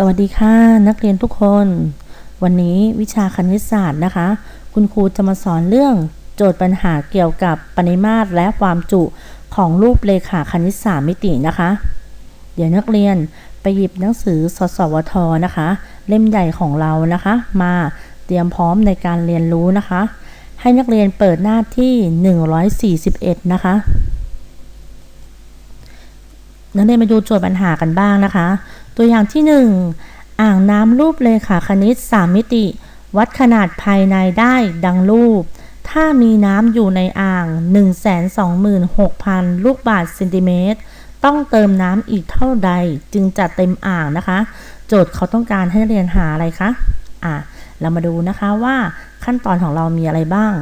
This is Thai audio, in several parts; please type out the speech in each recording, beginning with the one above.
สวัสดีค่ะนักเรียนทุกคน วันนี้วิชาคณิตศาสตร์นะคะ คุณครูจะมาสอนเรื่องโจทย์ปัญหาเกี่ยวกับปริมาตรและความจุของรูปเลขาคณิตศาสตร์มิตินะคะ เดี๋ยวนักเรียนไปหยิบหนังสือสสวทนะคะ เล่มใหญ่ของเรานะคะ มาเตรียมพร้อมในการเรียนรู้นะคะ ให้นักเรียนเปิดหน้าที่ 141 นะคะ นักเรียนมาดูโจทย์ปัญหากันบ้างนะคะ ตัวอย่างที่ 1 อ่างน้ำรูปเลขาคณิต 3 มิติ วัดขนาดภายในได้ดังรูป ถ้ามีน้ำอยู่ในอ่าง 126,000 ลูกบาศก์เซนติเมตร ต้องเติมน้ำอีกเท่าใดจึงจะเต็มอ่างนะคะ โจทย์เขาต้องการให้นักเรียนหาอะไรคะ อะ เรามาดูนะคะว่าขั้นตอนของเรามีอะไรบ้าง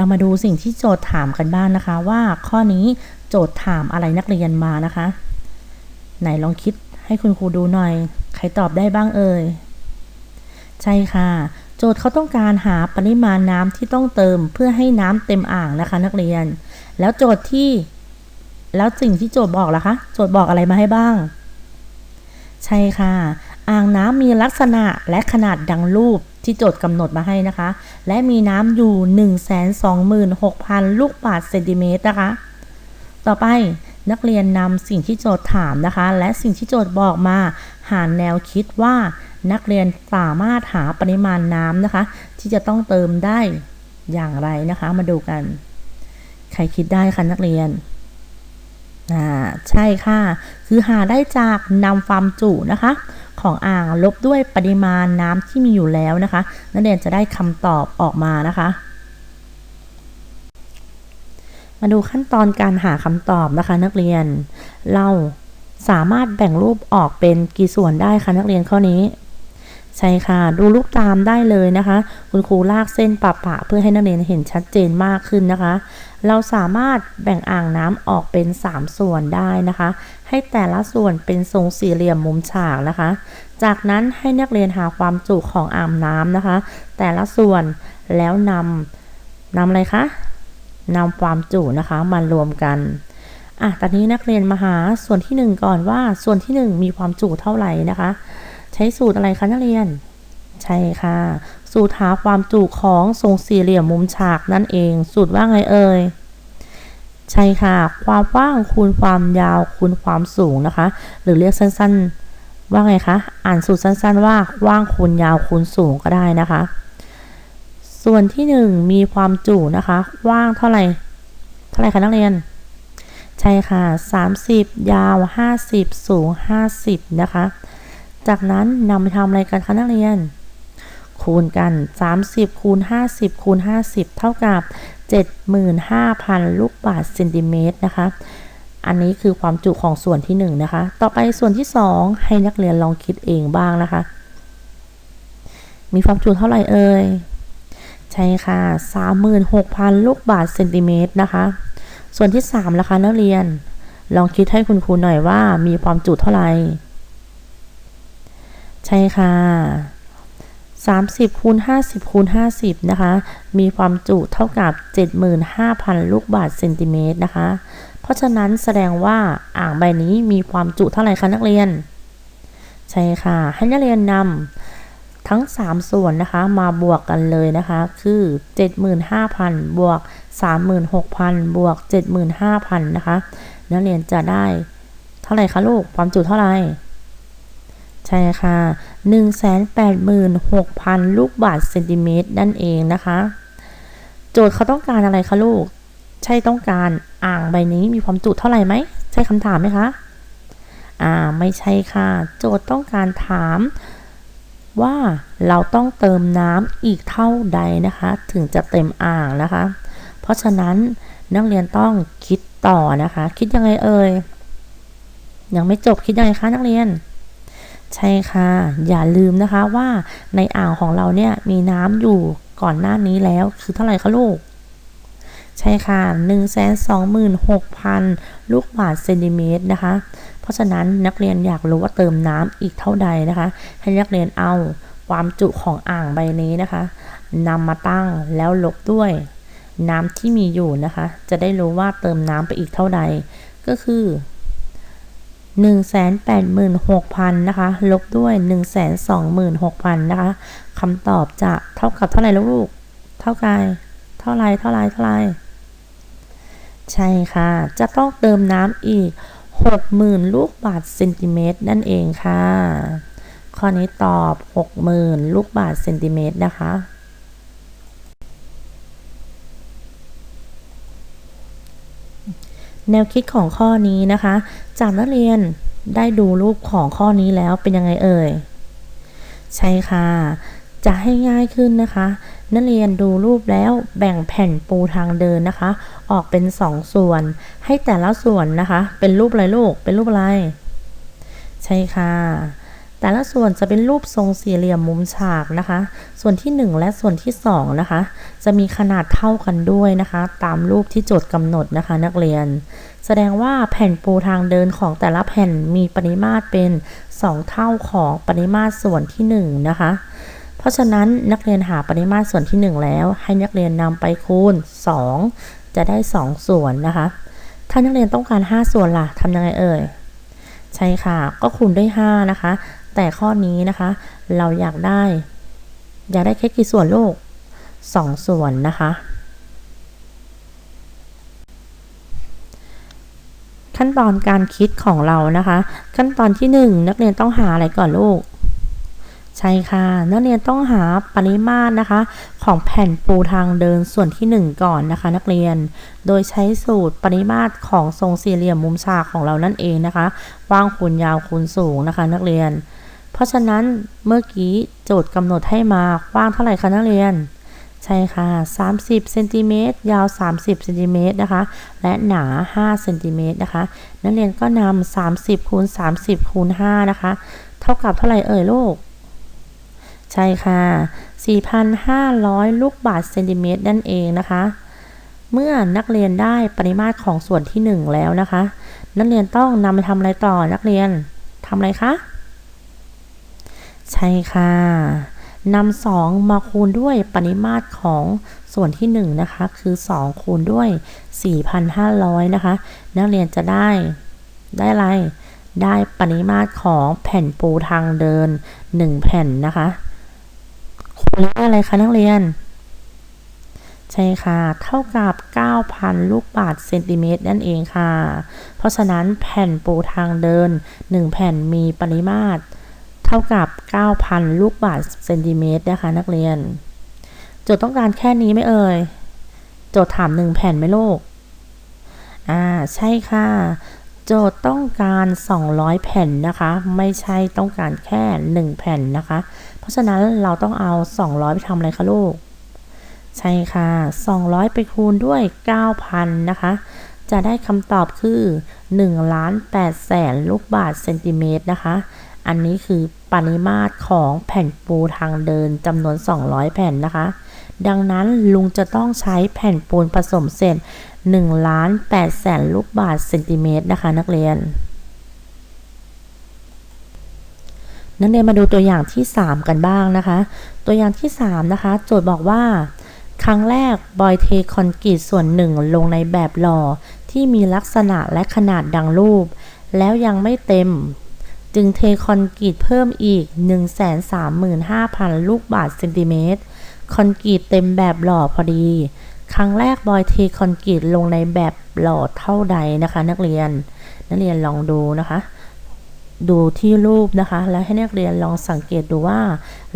เรามาดูสิ่งที่โจทย์ถามกันบ้างนะคะ ว่าข้อนี้โจทย์ถามอะไรนักเรียนมานะคะ ไหนลองคิดให้คุณครูดูหน่อย ใครตอบได้บ้างเอ่ยใช่ค่ะ โจทย์เขาต้องการหาปริมาณน้ำที่ต้องเติมเพื่อให้น้ำเต็มอ่างนะคะ นักเรียน แล้วโจทย์ที่ แล้วสิ่งที่โจทย์บอกล่ะคะ โจทย์บอกอะไรมาให้บ้าง ใช่ค่ะ อ่างน้ำมีลักษณะและขนาดดังรูปที่โจทย์กำหนดมาให้นะคะ และมีน้ำอยู่ 126,000 ลูกบาศก์เซนติเมตรนะคะ ต่อไปนักเรียนนำสิ่งที่โจทย์ถามนะคะ และสิ่งที่โจทย์บอกมา หาแนวคิดว่า นักเรียนสามารถหาปริมาณน้ำนะคะ ที่จะต้องเติมได้อย่างไรนะคะ มาดูกัน ใครคิดได้คะนักเรียนอ่าใช่ค่ะ คือหาได้จากนำความจุนะคะ ของอ่างลบด้วยปริมาณน้ำที่มีอยู่แล้วนะคะ นักเรียนจะได้คำตอบออกมานะคะ มาดูขั้นตอนการหาคำตอบนะคะ นักเรียน เราสามารถแบ่งรูปออกเป็นกี่ส่วนได้คะนักเรียนข้อนี้ ใช่ค่ะ ดูรูปตามได้เลยนะคะ คุณครูลากเส้นปะปะเพื่อให้นักเรียนเห็นชัดเจนมากขึ้นนะคะ เราสามารถแบ่งอ่างน้ำออกเป็น 3 ส่วนได้นะคะ ให้แต่ละส่วนเป็นทรงสี่เหลี่ยมมุมฉากนะคะ จากนั้นให้นักเรียนหาความจุของอ่างน้ำนะคะ แต่ละส่วนแล้วนำนำอะไรคะนำความจุนะคะมารวมกันอะตอนนี้นักเรียนมาหาส่วนที่ 1 ก่อนว่าส่วนที่ 1 มีความจุเท่าไหร่นะคะ ใช้สูตรอะไรคะนักเรียน ใช่ค่ะ สูตรหาความจุของทรงสี่เหลี่ยมมุมฉากนั่นเอง สูตรว่าไงเอ่ยใช่ค่ะ ความกว้างคูณความยาวคูณความสูงนะคะ หรือเรียกสั้นๆ ว่าไงคะ อ่านสูตรสั้นๆว่ากว้างคูณยาวคูณสูงก็ได้นะคะ ส่วนที่ 1 มีความจุนะคะกว้างเท่าไหร่ เท่าไหร่คะนักเรียน ใช่ค่ะ 30 ยาว 50 สูง 50 นะคะ จากนั้นนำไปทำอะไรกันคะนักเรียน คูณกัน 30 คูณ 50 คูณ 50 เท่ากับ 75,000 ลูกบาศก์เซนติเมตรนะคะ อันนี้คือความจุของส่วนที่ 1 นะคะ ต่อไปส่วนที่ 2 ให้นักเรียนลองคิดเองบ้างนะคะ มีความจุเท่าไหร่เอ่ย ใช่ค่ะ 36,000 ลูกบาศก์เซนติเมตรนะคะ ส่วนที่3ล่ะคะนักเรียน ลองคิดให้คุณครูหน่อยว่ามีความจุเท่าไหร่ ใช่ค่ะ30คูณ50คูณ50 นะคะ มีความจุเท่ากับ 75,000 ลูกบาศก์เซนติเมตรนะคะ เพราะฉะนั้นแสดงว่าอ่างใบนี้มีความจุเท่าไหร่คะนักเรียน ใช่ค่ะ ให้นักเรียนนำทั้ง 3 ส่วนนะคะมาบวกกันเลยนะคะ คือ 75,000 บวก 36,000 บวก 75,000 นะคะ นักเรียนจะได้เท่าไหร่คะลูก ความจุเท่าไหร่ ใช่ค่ะ 186,000 ลูกบาศก์เซนติเมตรนั่นเองนะคะ โจทย์เขาต้องการอะไรคะลูก ใช่ต้องการอ่างใบนี้มีความจุเท่าไหร่ไหม ใช่คำถามไหมคะอ่าไม่ใช่ค่ะ โจทย์ต้องการถามว่าเราต้องเติมน้ำอีกเท่าใดนะคะ ถึงจะเต็มอ่างนะคะ เพราะฉะนั้นนักเรียนต้องคิดต่อนะคะ คิดยังไงเอ่ยยังไม่จบคิดยังไงคะนักเรียน ใช่ค่ะ อย่าลืมนะคะว่าในอ่างของเราเนี่ยมีน้ำอยู่ก่อนหน้านี้แล้วคือเท่าไหร่คะลูก ใช่ค่ะ 126,000 ลูกบาศก์เซนติเมตรนะคะ เพราะฉะนั้นนักเรียนอยากรู้ว่าเติมน้ำอีกเท่าใดนะคะ ให้นักเรียนเอาความจุของอ่างใบนี้นะคะนำมาตั้งแล้วลบด้วย น้ำที่มีอยู่นะคะ จะได้รู้ว่าเติมน้ำไปอีกเท่าใด ก็คือ 186,000นะคะ ลบด้วย 126,000นะคะคำตอบจะเท่ากับเท่าไหร่ลูก เท่ากันเท่าไรเท่าไรเท่าไรใช่ค่ะ จะต้องเติมน้ำอีก 60,000 ลูกบาทเซนติเมตรนั่นเองค่ะ ข้อนี้ตอบ 60,000 ลูกบาทเซนติเมตรนะคะ แนวคิดของข้อนี้นะคะ จากนักเรียนได้ดูรูปของข้อนี้แล้วเป็นยังไงเอ่ย ใช่ค่ะ จะให้ง่ายขึ้นนะคะ นักเรียนดูรูปแล้วแบ่งแผ่นปูทางเดินนะคะ ออกเป็น2ส่วน ให้แต่ละส่วนนะคะ เป็นรูปอะไรลูก เป็นรูปอะไร ใช่ค่ะ แต่ละส่วนจะเป็นรูปทรงสี่เหลี่ยมมุมฉากนะคะ ส่วนที่ 1 และส่วนที่ 2 นะคะ จะมีขนาดเท่ากันด้วยนะคะ ตามรูปที่โจทย์กำหนดนะคะ นักเรียน แสดงว่าแผ่นปูทางเดินของแต่ละแผ่นมีปริมาตรเป็น 2 เท่าของปริมาตรส่วนที่ 1 นะคะ เพราะฉะนั้นนักเรียนหาปริมาตรส่วนที่ 1 แล้ว ให้นักเรียนนำไปคูณ 2 จะได้ 2 ส่วนนะคะ ถ้านักเรียนต้องการ 5 ส่วนล่ะทำยังไงเอ่ยใช่ค่ะ ก็คูณด้วย 5 นะคะ แต่ข้อนี้นะคะ เราอยากได้ อยากได้แค่กี่ส่วนลูก2ส่วนนะคะ ขั้นตอนการคิดของเรานะคะ ขั้นตอนที่1นักเรียนต้องหาอะไรก่อนลูกใช่ค่ะ นักเรียนต้องหาปริมาตรนะคะ ของแผ่นปูทางเดินส่วนที่ 1 ก่อนนะคะ นักเรียน โดยใช้สูตรปริมาตรของทรงสี่เหลี่ยมมุมฉากของเรานั่นเองนะคะ กว้างคูณยาวคูณสูงนะคะ นักเรียน เพราะฉะนั้นเมื่อกี้โจทย์กำหนดให้มากว้างเท่าไหร่คะนักเรียน ใช่ค่ะ 30เซนติเมตรยาว 30เซนติเมตรนะคะ และหนา 5เซนติเมตรนะคะ นักเรียนก็นำ30คูณ30คูณ5นะคะ เท่ากับเท่าไหร่เอ่ยลูก ใช่ค่ะ 4,500 ลูกบาทเซนติเมตรนั่นเองนะคะเมื่อนักเรียนได้ปริมาตรของส่วนที่ 1 แล้วนะคะ นักเรียนต้องนำไปทำอะไรต่อนักเรียนทำอะไรคะ ใช่ค่ะนำ2มาคูณด้วยปริมาตรของส่วนที่1นะคะคือ 2 คูณด้วย 4,500 นะคะ นักเรียนจะได้ได้อะไร ได้ปริมาตรของแผ่นปูทางเดิน 1 แผ่นนะคะคูณด้วอะไรคะนักเรียน ใช่ค่ะ เท่ากับ 9,000 ลูกบาทเซนติเมตรนั่นเองค่ะ เพราะฉะนั้นแผ่นปูทางเดิน 1 แผ่นมีปริมาตร เท่ากับ 9,000 ลูกบาทเซนติเมตรนะคะนักเรียน โจทย์ต้องการแค่นี้ไหมเอ่ย โจทย์ถาม1แผ่นไหมลูก อ่า ใช่ค่ะ โจทย์ต้องการ 200 แผ่นนะคะ ไม่ใช่ต้องการแค่ 1 แผ่นนะคะ เพราะฉะนั้นเราต้องเอา 200 ไปทำอะไรคะลูก ใช่ค่ะ 200 ไปคูณด้วย 9,000 นะคะจะได้คำตอบคือ1ล้าน8แสนลูกบาทเซนติเมตรนะคะ อันนี้คือ ปริมาตรของแผ่นปูทางเดินจำนวน 200 แผ่นนะคะ ดังนั้นลุงจะต้องใช้แผ่นปูนผสมเสร็จ1ล้าน8แสนลูกบาทเซนติเมตรนะคะนักเรียน นักเรียนมาดูตัวอย่างที่ 3 กันบ้างนะคะ ตัวอย่างที่ 3 นะคะ โจทย์บอกว่าครั้งแรกบอยเทคอนกรีตส่วนหนึ่งลงในแบบหล่อที่มีลักษณะและขนาดดังรูป แล้วยังไม่เต็ม จึงเทคอนกรีตเพิ่มอีก 135,000 ลูกบาทเซนติเมตร คอนกรีตเต็มแบบหล่อพอดี ครั้งแรกบอยเทคอนกรีตลงในแบบหล่อเท่าใดนะคะ นักเรียน นักเรียนลองดูนะคะ ดูที่รูปนะคะ แล้วให้นักเรียนลองสังเกตดูว่า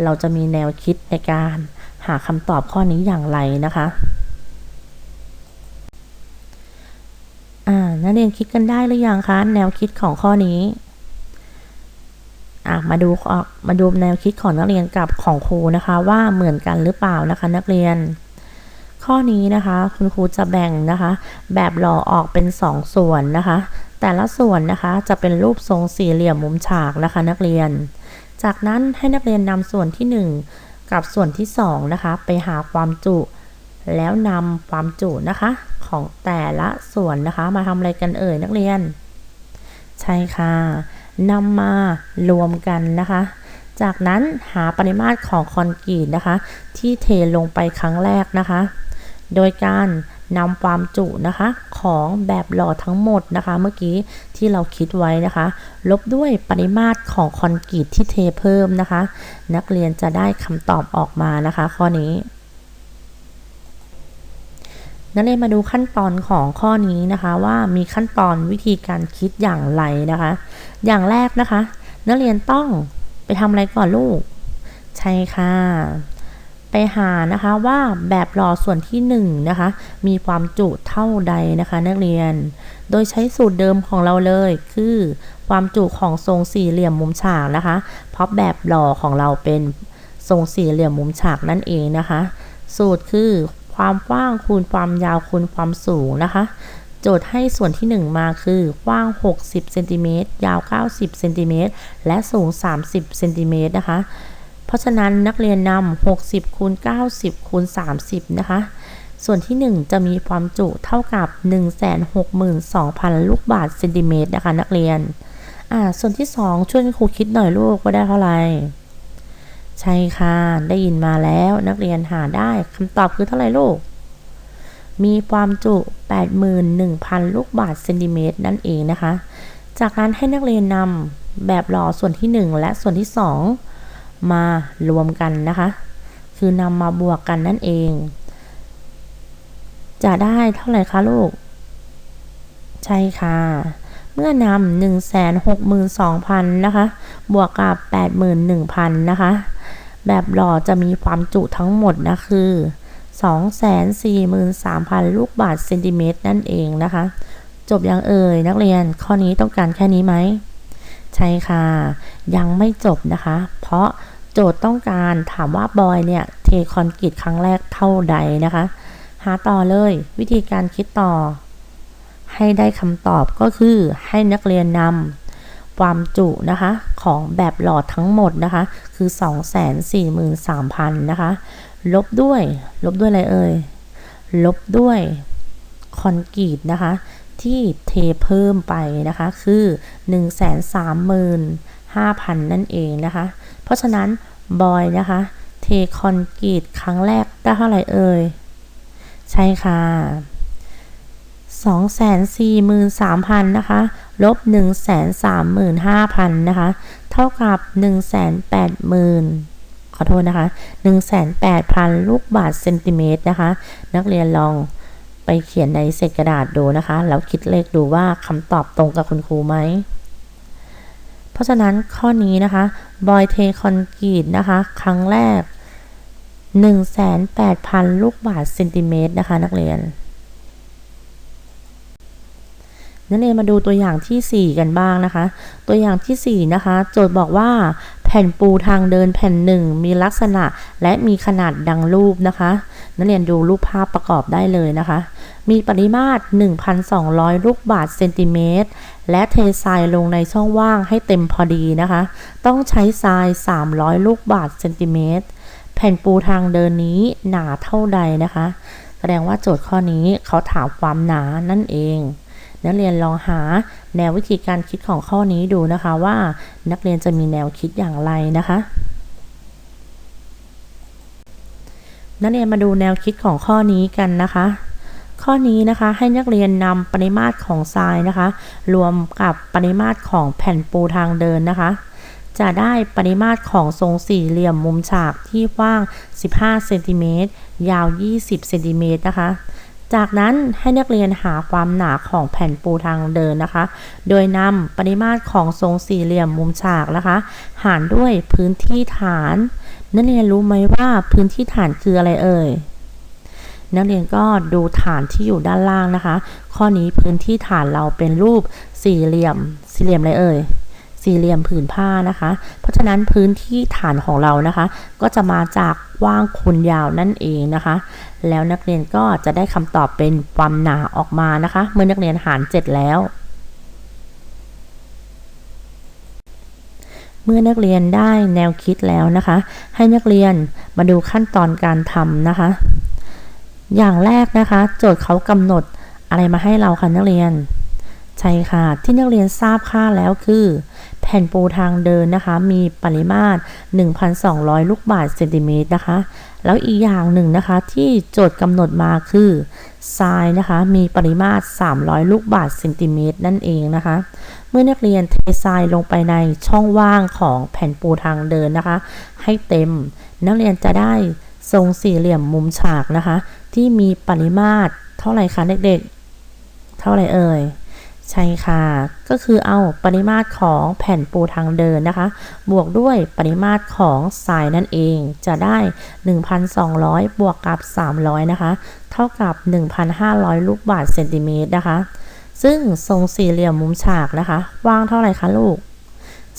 เราจะมีแนวคิดในการหาคำตอบข้อนี้อย่างไรนะคะอ่านักเรียนคิดกันได้หรือยังคะ แนวคิดของข้อนี้ อะมาดูมาดูแนวคิดของนักเรียนกับของครูนะคะ ว่าเหมือนกันหรือเปล่านะคะ นักเรียน ข้อนี้นะคะ คุณครูจะแบ่งนะคะ แบบหล่อออกเป็น2ส่วนนะคะ แต่ละส่วนนะคะจะเป็นรูปทรงสี่เหลี่ยมมุมฉากนะคะ นักเรียน จากนั้นให้นักเรียนนำส่วนที่ 1 กับส่วนที่2นะคะ ไปหาความจุแล้วนำความจุนะคะ ของแต่ละส่วนนะคะ มาทำอะไรกันเอ่ยนักเรียน ใช่ค่ะ นำมารวมกันนะคะ จากนั้นหาปริมาตรของคอนกรีตนะคะ ที่เทลงไปครั้งแรกนะคะ โดยการนำความจุนะคะของแบบหล่อทั้งหมดนะคะ เมื่อกี้ที่เราคิดไว้นะคะ ลบด้วยปริมาตรของคอนกรีตที่เทเพิ่มนะคะ นักเรียนจะได้คำตอบออกมานะคะ ข้อนี้ นักเรียนมาดูขั้นตอนของข้อนี้นะคะ ว่ามีขั้นตอนวิธีการคิดอย่างไรนะคะ อย่างแรกนะคะ นักเรียนต้องไปทำอะไรก่อนลูก ใช่ค่ะ ไปหานะคะว่าแบบหล่อส่วนที่1นนะคะ มีความจุเท่าใดนะคะ นักเรียน โดยใช้สูตรเดิมของเราเลย คือความจุของทรงสี่เหลี่ยมมุมฉากนะคะ เพราะแบบหล่อของเราเป็นทรงสี่เหลี่ยมมุมฉากนั่นเองนะคะ สูตรคือ ความกว้างคูณความยาวคูณความสูงนะคะ โจทย์ให้ส่วนที่ 1 มาคือกว้าง 60เซนติเมตรยาว 90เซนติเมตรและสูง 30เซนติเมตรนะคะ เพราะฉะนั้นนักเรียนนำ60คูณ90คูณ30 นะคะส่วนที่ 1 จะมีความจุเท่ากับ 162,000 ลูกบาศก์เซนติเมตรนะคะนักเรียน อ่า ส่วนที่ 2ช่วยครูคิดหน่อยลูกว่าได้เท่าไหร่ ใช่ค่ะ ได้ยินมาแล้วนักเรียนหาได้คำตอบคือเท่าไหร่ลูก มีความจุ 81,000 ลูกบาศก์เซนติเมตรนั่นเองนะคะ จากนั้นให้นักเรียนนำแบบหล่อส่วนที่ 1 และส่วนที่ 2 มารวมกันนะคะ คือนำมาบวกกันนั่นเอง จะได้เท่าไหร่คะลูก ใช่ค่ะเมื่อนำ162,000 นะคะ บวกกับ 81,000 นะคะ แบบหล่อจะมีความจุทั้งหมดนะคือ 243,000 ลูกบาศก์เซนติเมตรนั่นเองนะคะ จบยังเอ่ยนักเรียนข้อนี้ต้องการแค่นี้ไหม ใช่ค่ะ ยังไม่จบนะคะ เพราะโจทย์ต้องการถามว่าบอยเนี่ย เทคอนกรีตครั้งแรกเท่าใดนะคะ หาต่อเลยวิธีการคิดต่อ ให้ได้คำตอบก็คือให้นักเรียนนำ ความจุนะคะของแบบหลอดทั้งหมดนะคะ คือ 243,000นะคะ ลบด้วย ลบด้วยอะไรเอ่ย ลบด้วยคอนกรีตนะคะ ที่เทเพิ่มไปนะคะ คือ 135,000 นั่นเองนะคะ เพราะฉะนั้นบอยนะคะ เทคอนกรีตครั้งแรกได้เท่าไหร่เอ่ย ใช่ค่ะ 243,000นะคะ ลบ 135,000นะคะ เท่ากับ 180,000 ขอโทษนะคะ108,000 ลูกบาศก์เซนติเมตรนะคะ นักเรียนลองไปเขียนในเศษกระดาษดูนะคะ แล้วคิดเลขดูว่าคำตอบตรงกับคุณครูไหม เพราะฉะนั้นข้อนี้นะคะ บอยเทคอนกรีตนะคะ ครั้งแรก108,000 ลูกบาศก์เซนติเมตรนะคะ นักเรียน นักเรียนมาดูตัวอย่างที่ 4 กันบ้างนะคะ ตัวอย่างที่ 4 นะคะ โจทย์บอกว่า แผ่นปูทางเดินแผ่นหนึ่งมีลักษณะและมีขนาดดังรูปนะคะ นักเรียนดูรูปภาพประกอบได้เลยนะคะ มีปริมาตร 1,200 ลูกบาศก์เซนติเมตร และเททรายลงในช่องว่างให้เต็มพอดีนะคะ ต้องใช้ทราย 300 ลูกบาศก์เซนติเมตร แผ่นปูทางเดินนี้หนาเท่าใดนะคะ แสดงว่าโจทย์ข้อนี้เขาถามความหนานั่นเอง นักเรียนลองหาแนววิธีการคิดของข้อนี้ดูนะคะว่านักเรียนจะมีแนวคิดอย่างไรนะคะ นักเรียนมาดูแนวคิดของข้อนี้กันนะคะ ข้อนี้นะคะให้นักเรียนนำปริมาตรของทรายนะคะ รวมกับปริมาตรของแผ่นปูทางเดินนะคะจะได้ปริมาตรของทรงสี่เหลี่ยมมุมฉากที่กว้าง 15 เซนติเมตร ยาว 20 เซนติเมตรนะคะ จากนั้นให้นักเรียนหาความหนาของแผ่นปูทางเดินนะคะ โดยนำปริมาตรของทรงสี่เหลี่ยมมุมฉากนะคะ หารด้วยพื้นที่ฐาน นักเรียนรู้ไหมว่าพื้นที่ฐานคืออะไรเอ่ย นักเรียนก็ดูฐานที่อยู่ด้านล่างนะคะ ข้อนี้พื้นที่ฐานเราเป็นรูปสี่เหลี่ยม สี่เหลี่ยมอะไรเอ่ย สี่เหลี่ยมผืนผ้านะคะ เพราะฉะนั้นพื้นที่ฐานของเรานะคะ ก็จะมาจากกว้างคูณยาวนั่นเองนะคะ แล้วนักเรียนก็จะได้คำตอบเป็นความหนาออกมานะคะ เมื่อนักเรียนหารเสร็จแล้ว เมื่อนักเรียนได้แนวคิดแล้วนะคะ ให้นักเรียนมาดูขั้นตอนการทำนะคะ อย่างแรกนะคะ โจทย์เขากำหนดอะไรมาให้เราคะนักเรียน ใช่ค่ะ ที่นักเรียนทราบค่าแล้วคือ แผ่นปูทางเดินนะคะ มีปริมาตร 1,200 ลูกบาศก์เซนติเมตรนะคะ แล้วอีกอย่างหนึ่งนะคะที่โจทย์กำหนดมาคือทรายนะคะ มีปริมาตร 300 ลูกบาศก์เซนติเมตรนั่นเองนะคะ เมื่อนักเรียนเททรายลงไปในช่องว่างของแผ่นปูทางเดินนะคะ ให้เต็ม นักเรียนจะได้ทรงสี่เหลี่ยมมุมฉากนะคะ ที่มีปริมาตรเท่าไหร่คะเด็กๆ เท่าไหร่เอ่ย ใช่ค่ะ ก็คือเอาปริมาตรของแผ่นปูทางเดินนะคะ บวกด้วยปริมาตรของทรายนั่นเองจะได้ 1,200 บวกกับ 300 นะคะ เท่ากับ 1,500 ลูกบาศก์เซนติเมตรนะคะ ซึ่งทรงสี่เหลี่ยมมุมฉากนะคะ ว่างเท่าไหร่คะลูก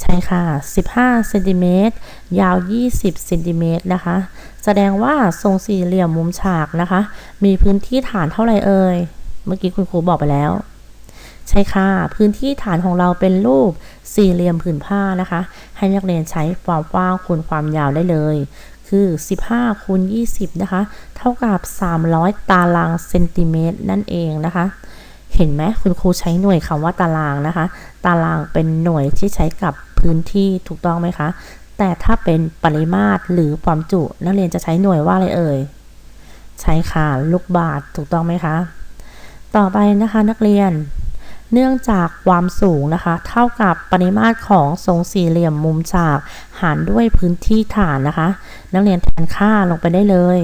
ใช่ค่ะ 15เซนติเมตรยาว 20เซนติเมตรนะคะ แสดงว่าทรงสี่เหลี่ยมมุมฉากนะคะ มีพื้นที่ฐานเท่าไหร่เอ่ย เมื่อกี้คุณครูบอกไปแล้ว ใช่ค่ะ พื้นที่ฐานของเราเป็นรูปสี่เหลี่ยมผืนผ้านะคะ ให้นักเรียนใช้ความกว้างคูณความยาวได้เลย คือ 15คูณ20 นะคะ เท่ากับ 300 ตารางเซนติเมตรนั่นเองนะคะ เห็นไหมคุณครูใช้หน่วยคำว่าตารางนะคะ ตารางเป็นหน่วยที่ใช้กับพื้นที่ถูกต้องไหมคะ แต่ถ้าเป็นปริมาตรหรือความจุนักเรียนจะใช้หน่วยว่าอะไรเอ่ย ใช้ค่ะลูกบาศก์ถูกต้องไหมคะ ต่อไปนะคะนักเรียน เนื่องจากความสูงนะคะ เท่ากับปริมาตรของทรงสี่เหลี่ยมมุมฉากหารด้วยพื้นที่ฐานนะคะ นักเรียนแทนค่าลงไปได้เลย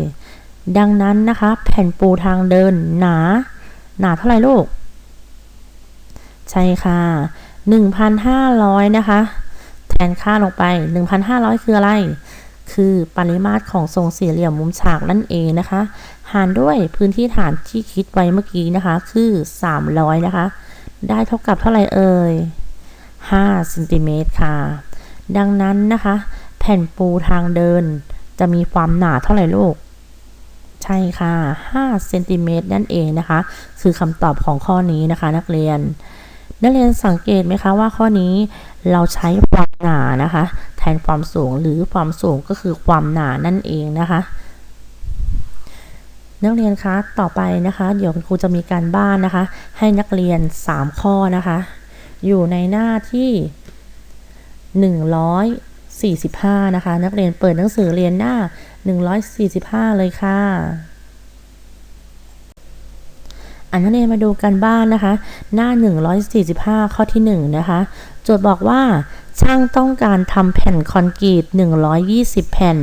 ดังนั้นนะคะ แผ่นปูทางเดินหนา หนาเท่าไหร่ลูก ใช่ค่ะ 1,500 นะคะ แทนค่าลงไป 1,500 คืออะไร คือปริมาตรของทรงสี่เหลี่ยมมุมฉากนั่นเองนะคะ หารด้วยพื้นที่ฐานที่คิดไว้เมื่อกี้นะคะ คือ 300 นะคะ ได้เท่ากับเท่าไหร่เอ่ย5เซนติเมตรค่ะ ดังนั้นนะคะ แผ่นปูทางเดินจะมีความหนาเท่าไหร่ลูก ใช่ค่ะ5เซนติเมตรนั่นเองนะคะ คือคำตอบของข้อนี้นะคะ นักเรียน นักเรียนสังเกตไหมคะว่าข้อนี้เราใช้ความหนานะคะ แทนความสูงหรือความสูงก็คือความหนานั่นเองนะคะ นักเรียนคะต่อไปนะคะ เดี๋ยวคุณครูจะมีการบ้านนะคะ ให้นักเรียน 3 ข้อนะคะ อยู่ในหน้าที่ 145 นะคะ นักเรียนเปิดหนังสือเรียนหน้า 145 เลยค่ะ อันนักเรียนมาดูกันบ้านนะคะ หน้า 145 ข้อที่ 1 นะคะ โจทย์บอกว่า ช่างต้องการทำแผ่นคอนกรีต 120 แผ่น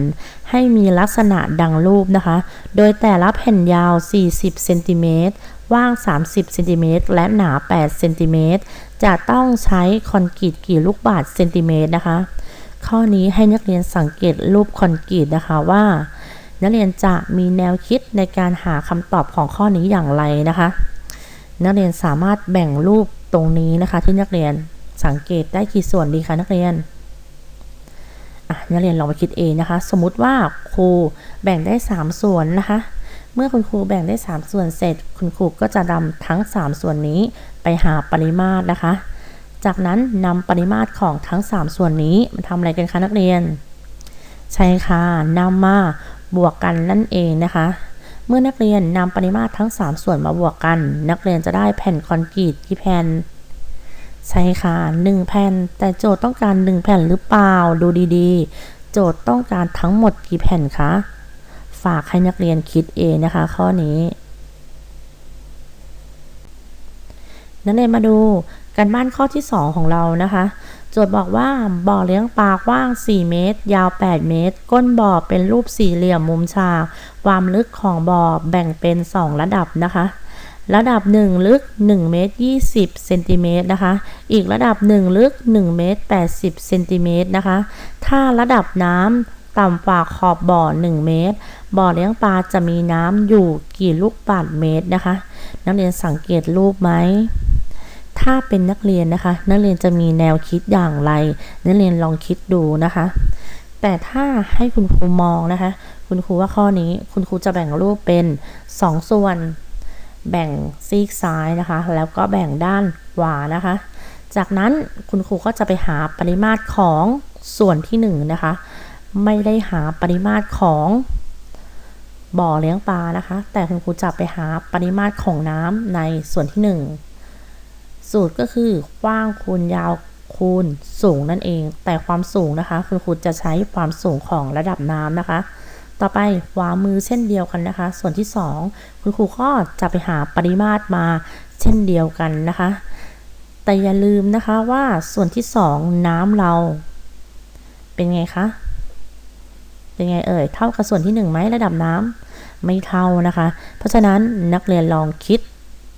ให้มีลักษณะดังรูปนะคะ โดยแต่ละแผ่นยาว 40 เซนติเมตรว่าง 30 เซนติเมตร และหนา 8 เซนติเมตร จะต้องใช้คอนกรีตกี่ลูกบาศก์เซนติเมตรนะคะ ข้อนี้ให้นักเรียนสังเกตรูปคอนกรีตนะคะว่า นักเรียนจะมีแนวคิดในการหาคำตอบของข้อนี้อย่างไรนะคะ นักเรียนสามารถแบ่งรูปตรงนี้นะคะที่นักเรียนสังเกตได้กี่ส่วนดีคะนักเรียนนักเรียนลองไปคิดเองนะคะ สมมุติว่าครูแบ่งได้ 3 ส่วนนะคะ เมื่อคุณครูแบ่งได้ 3 ส่วนเสร็จ คุณครูก็จะนำทั้ง 3 ส่วนนี้ไปหาปริมาตรนะคะ จากนั้นนำปริมาตรของทั้ง 3 ส่วนนี้มาทำอะไรกันคะนักเรียน ใช่ค่ะนำมา บวกกันนั่นเองนะคะ เมื่อนักเรียนนำปริมาตรทั้ง 3 ส่วนมาบวกกัน นักเรียนจะได้แผ่นคอนกรีตกี่แผ่นใช่ค่ะ 1 แผ่น แต่โจทย์ต้องการ 1 แผ่นหรือเปล่าดูดีๆ โจทย์ต้องการทั้งหมดกี่แผ่นคะฝากให้นักเรียนคิดเองนะคะ ข้อนี้นักเรียนมาดูการบ้านข้อที่ 2 ของเรานะคะ จทย์บอกว่าบ่อเลี้ยงปลากว้าง 4 เมตร ยาว 8 เมตร ก้นบ่อเป็นรูปสี่เหลี่ยมมุมฉาก ความลึกของบ่อแบ่งเป็น 2 ระดับนะคะ ระดับ 1 ลึก1เมตร20เซนติเมตรนะคะ อีกระดับ 1 ลึก1เมตร80เซนติเมตรนะคะ ถ้าระดับน้ำต่ำกว่าขอบบ่อ 1 เมตร บ่อเลี้ยงปลาจะมีน้ำอยู่กี่ลูกบาศก์เมตรนะคะ นักเรียนสังเกตรูปไหม ถ้าเป็นนักเรียนนะคะ นักเรียนจะมีแนวคิดอย่างไร นักเรียนลองคิดดูนะคะ แต่ถ้าให้คุณครูมองนะคะ คุณครูว่าข้อนี้คุณครูจะแบ่งรูปเป็น 2ส่วน แบ่งซีกซ้ายนะคะ แล้วก็แบ่งด้านขวานะคะ จากนั้นคุณครูก็จะไปหาปริมาตรของส่วนที่1นะคะ ไม่ได้หาปริมาตรของบ่อเลี้ยงปลานะคะ แต่คุณครูจะไปหาปริมาตรของน้ำในส่วนที่ 1 สูตรก็คือกว้างคูณยาวคูณสูงนั่นเอง แต่ความสูงนะคะ คุณครูจะใช้ความสูงของระดับน้ำนะคะ ต่อไปขวามือเช่นเดียวกันนะคะ ส่วนที่ 2 คุณครูก็จะไปหาปริมาตรมาเช่นเดียวกันนะคะ แต่อย่าลืมนะคะว่าส่วนที่ 2 น้ำเราเป็นไงคะเป็นไงเอ่ยเท่ากับส่วนที่1ไหมระดับน้ำไม่เท่านะคะ เพราะฉะนั้นนักเรียนลองคิด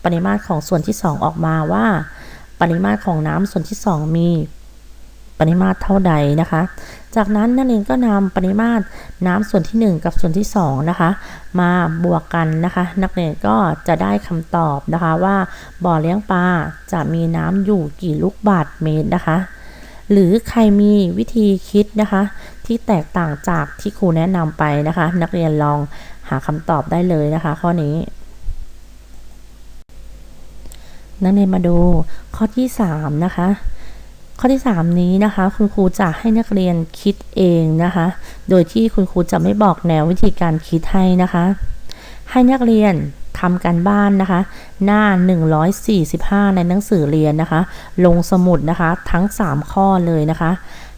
ปริมาตรของส่วนที่ 2 ออกมาว่า ปริมาตรของน้ำส่วนที่ 2 มีปริมาตรเท่าใดนะคะ จากนั้นนักเรียนก็นำปริมาตรน้ำส่วนที่ 1 กับส่วนที่ 2 นะคะ มาบวกกันนะคะ นักเรียนก็จะได้คำตอบนะคะว่าบ่อเลี้ยงปลาจะมีน้ำอยู่กี่ลูกบาศก์เมตรนะคะ หรือใครมีวิธีคิดนะคะ ที่แตกต่างจากที่ครูแนะนำไปนะคะ นักเรียนลองหาคำตอบได้เลยนะคะ ข้อนี้ นักเรียนมาดูข้อที่ 3 นะคะ ข้อที่ 3 นี้นะคะ คุณครูจะให้นักเรียนคิดเองนะคะ โดยที่คุณครูจะไม่บอกแนววิธีการคิดให้นะคะ ให้นักเรียนทำการบ้านนะคะ หน้า 145 ในหนังสือเรียนนะคะ ลงสมุดนะคะ ทั้ง 3 ข้อเลยนะคะ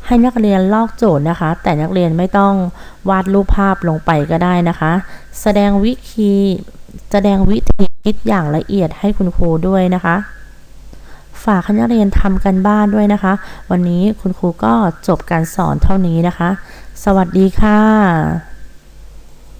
ให้นักเรียนลอกโจทย์นะคะ แต่นักเรียนไม่ต้องวาดรูปภาพลงไปก็ได้นะคะ แสดงวิธีแสดงวิธี คิดอย่างละเอียดให้คุณครูด้วยนะคะ ฝากให้นักเรียนทำกันบ้านด้วยนะคะ วันนี้คุณครูก็จบการสอนเท่านี้นะคะ สวัสดีค่ะ